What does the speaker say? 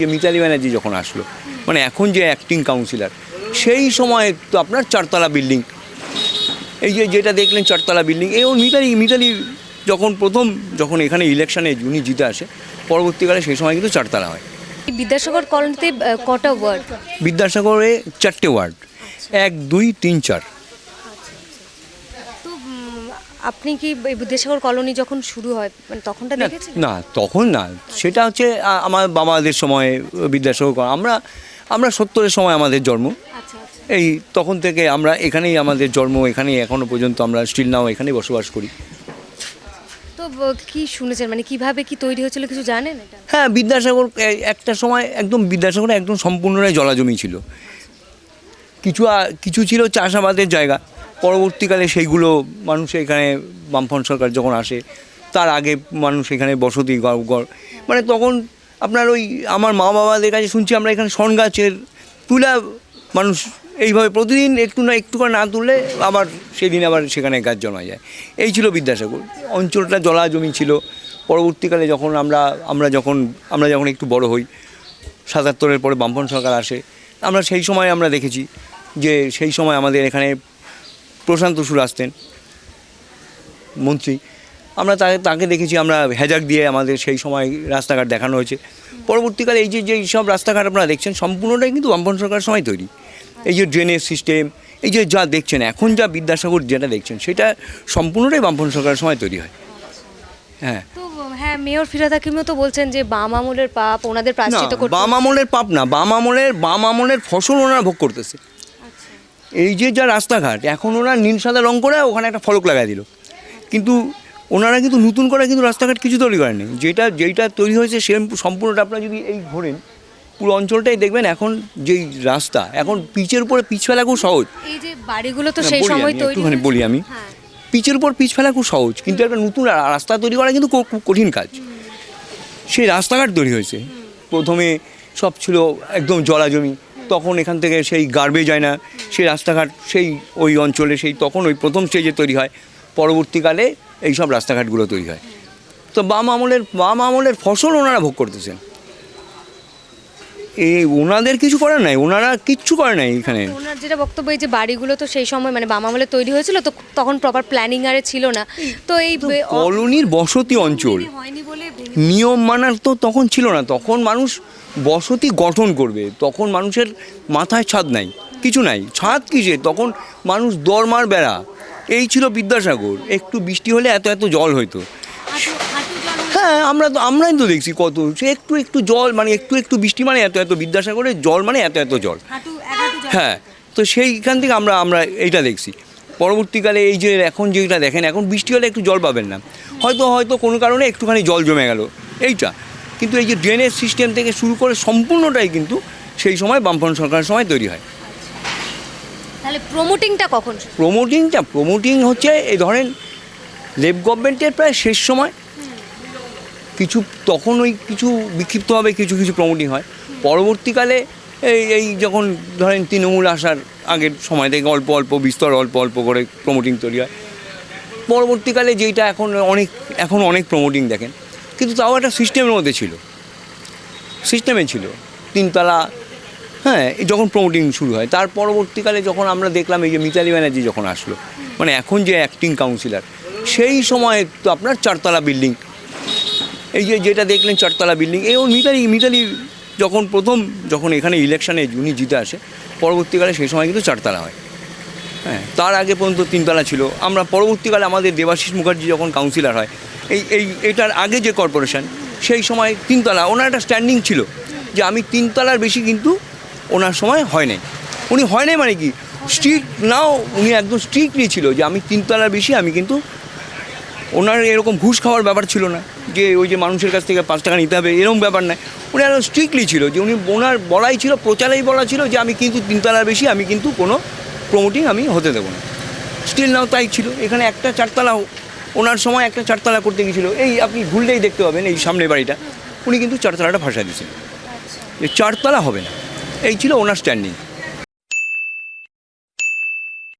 যে মিতালি ব্যানার্জি যখন আসলো মানে এখন যে অ্যাক্টিং কাউন্সিলর সেই সময় তো আপনার চারতলা বিল্ডিং এই যে যেটা দেখলেন চারতলা বিল্ডিং এই ও মিতালি মিতালি যখন প্রথম যখন এখানে ইলেকশনে উনি জিতে আসে পরবর্তীকালে সেই সময় কিন্তু চারতলা হয়। বিদ্যাসাগর কলোনিতে কটা ওয়ার্ড বিদ্যাসাগরে চারটে ওয়ার্ড এক দুই তিন চার। আপনি কি এই বিদ্যাসাগর কলোনি যখন শুরু হয় মানে তখনটা না, দেখেছেন? না তখন না। সেটা হচ্ছে আমার বাবাদের সময় বিদ্যাসাগর আমরা আমরা সত্তরের সময় আমাদের জন্ম। আচ্ছা আচ্ছা। এই তখন থেকে আমরা এখানেই আমাদের জন্ম এখানেই এখনও পর্যন্ত আমরা স্টিল নাও এখানেই বসবাস করি। তো কি শুনেছেন? মানে কীভাবে কি তৈরি হয়েছিল কিছু জানেন এটা? হ্যাঁ বিদ্যাসাগর একটা সময় একদম বিদ্যাসাগর একদম সম্পূর্ণটাই জলাজমি ছিল। কিছু কিছু ছিল চাষাবাদের জায়গা। পরবর্তীকালে সেইগুলো মানুষ এখানে বামফ্রন্ট সরকার যখন আসে, তার আগে মানুষ এখানে বসতি ঘর মানে তখন আপনার ওই আমার মা বাবাদের কাছে শুনছি আমরা এখানে শন গাছের তুলা মানুষ এইভাবে প্রতিদিন একটু না একটু করে না তুললে আবার সেদিন আবার সেখানে গাছ জমা যায়। এই ছিল বিদ্যাসাগর। অঞ্চলটা জলা জমি ছিল। পরবর্তীকালে যখন আমরা আমরা যখন আমরা যখন একটু বড় হই, সাতাত্তরের পরে বামপন সরকার আসে, আমরা সেই সময় আমরা দেখেছি যে সেই সময় আমাদের এখানে প্রশান্ত সুর আসতেন মন্ত্রী। আমরা তাকে তাকে দেখেছি আমরা হেজাক দিয়ে আমাদের সেই সময় রাস্তাঘাট দেখানো হয়েছে। পরবর্তীকালে এই যে যে সব রাস্তাঘাট আপনারা দেখছেন সম্পূর্ণটাই কিন্তু বামপন সরকারের সময় তৈরি। এই যে ড্রেনেজ সিস্টেম এই যে যা দেখছেন এখন যা বিদ্যাসাগর যেটা দেখছেন সেটা সম্পূর্ণটাই বামপন সরকারের সময় তৈরি হয়। হ্যাঁ। হ্যাঁ মেয়র ফিরাদ হাকিমও তো বলছেন যে বাম আমলের পাপ ওনাদের বাম আমলের পাপ না বাম আমলের বাম আমলের ফসল ওনারা ভোগ করতেছে। এই যে যা রাস্তাঘাট এখন ওরা নীল সাদা রং করে ওখানে একটা ফলক লাগাই দিল। কিন্তু ওনারা কিন্তু নতুন করে কিন্তু রাস্তাঘাট কিছু তৈরি করেনি যেটা যেইটা তৈরি হয়েছে সে সম্পূর্ণটা আপনারা যদি এই ঘোরেন পুরো অঞ্চলটাই দেখবেন এখন যেই রাস্তা এখন পিচের উপরে পিচ ফেলা খুব সহজ। এই যে বাড়িগুলো তো না, সেই সময় একটুখানি বলি আমি। হ্যাঁ। পিচের উপর পিচ ফেলা খুব সহজ কিন্তু একটা নতুন রাস্তা তৈরি করা কিন্তু খুব খুব কঠিন কাজ। সেই রাস্তাঘাট তৈরি হয়েছে। প্রথমে সব ছিল একদম জলা জমি তখন এখান থেকে সেই গার্বেজ হয় না, সেই রাস্তাঘাট, সেই ওই অঞ্চলে সেই তখন ওই প্রথম স্টেজে তৈরি হয়। পরবর্তীকালে এই সব রাস্তাঘাটগুলো তৈরি হয়। তো বাম আমলের বাম আমলের ফসল ওনারা ভোগ করতেছেন। এই ওনাদের কিছু করার নাই? ওনারা কিচ্ছু করে নাই এখানে? ওনার যেটা বক্তব্য এই যে বাড়িগুলো তো সেই সময় মানে বাম আমলে তৈরি হয়েছিল তো তখন প্রপার প্ল্যানিং আরে ছিল না। তো এই কলোনির বসতি অঞ্চল। নিয়ম মানার তো তখন ছিল না। তখন মানুষ বসতি গঠন করবে। তখন মানুষের মাথায় ছাদ নাই কিছু নাই। ছাদ কিসে তখন মানুষ দরমার বেড়া। এই ছিল বিদ্যাসাগর। একটু বৃষ্টি হলে এত এত জল হইতো। হ্যাঁ আমরা তো আমরাই তো দেখছি কত। সে একটু একটু জল মানে একটু একটু বৃষ্টি মানে এত এত বিদ্যাসাগরের জল মানে এত এত জল। হ্যাঁ তো সেইখান থেকে আমরা আমরা এইটা দেখছি। পরবর্তীকালে এই যে এখন যেটা দেখেন এখন বৃষ্টি হলে একটু জল পাবেন না। হয়তো হয়তো কোনো কারণে একটুখানি জল জমে গেল। এইটা। কিন্তু এই যে ড্রেনেজ সিস্টেম থেকে শুরু করে সম্পূর্ণটাই কিন্তু সেই সময় বামফ্রন্ট সরকারের সময় তৈরি হয়। তাহলে প্রমোটিংটা কখন প্রমোটিংটা প্রমোটিং হচ্ছে এই ধরেন লেফট গভর্নমেন্টের প্রায় শেষ সময়। কিছু তখন ওই কিছু বিক্ষিপ্তভাবে কিছু কিছু প্রমোটিং হয়। পরবর্তীকালে এই এই যখন ধরেন তৃণমূল আসার আগের সময় থেকে অল্প অল্প, বিস্তর অল্প অল্প করে প্রমোটিং তৈরি হয়। পরবর্তীকালে যেইটা এখন অনেক এখন অনেক প্রমোটিং দেখেন। কিন্তু তাও একটা সিস্টেমের মধ্যে ছিল। সিস্টেমে ছিল। তিনতলা হ্যাঁ যখন প্রমোটিং শুরু হয়। তার পরবর্তীকালে যখন আমরা দেখলাম এই যে মিতালি ব্যানার্জি যখন আসলো মানে এখন যে অ্যাক্টিং কাউন্সিলর সেই সময় তো আপনার চারতলা বিল্ডিং এই যে যেটা দেখলেন চারতলা বিল্ডিং এই ও মিতালি মিতালি যখন প্রথম, যখন এখানে ইলেকশনে উনি জিতে আসে, পরবর্তীকালে সেই সময় কিন্তু চারতলা হয়। হ্যাঁ তার আগে পর্যন্ত তিনতলা ছিল। আমরা পরবর্তীকালে আমাদের দেবাশিস মুখার্জি যখন কাউন্সিলর হয়, এই এই, এটার আগে যে কর্পোরেশন সেই সময় তিনতলা, ওনার একটা স্ট্যান্ডিং ছিল যে আমি তিনতলার বেশি কিন্তু ওনার সময় হয় নাই। উনি হয় নাই মানে কি? স্ট্রিক্ট নাও উনি একদম স্ট্রিক্টলি ছিল যে আমি তিনতলার বেশি, আমি কিন্তু ওনার এরকম ঘুষ খাওয়ার ব্যাপার ছিল না। যে ওই যে মানুষের কাছ থেকে পাঁচ টাকা নিতে হবে এরকম ব্যাপার না উনি একদম স্ট্রিক্টলি ছিল যে উনি ওনার বলাই ছিল প্রচারেই বলা ছিল যে আমি কিন্তু তিনতলার বেশি আমি কিন্তু কোনো প্রমোটিং আমি হতে দেবো না। স্টিল নাও তাই ছিল। এখানে একটা চারতলা ওনার সময় একটা চারতলা করতে গিয়েছিল। এই আপনি ঘুরলেই দেখতে পাবেন এই সামনে বাড়িটা। উনি কিন্তু চারতলাটা ভাষা দিয়েছিলেন। যে চারতলা হবে না। এই ছিল ওনার স্ট্যান্ডিং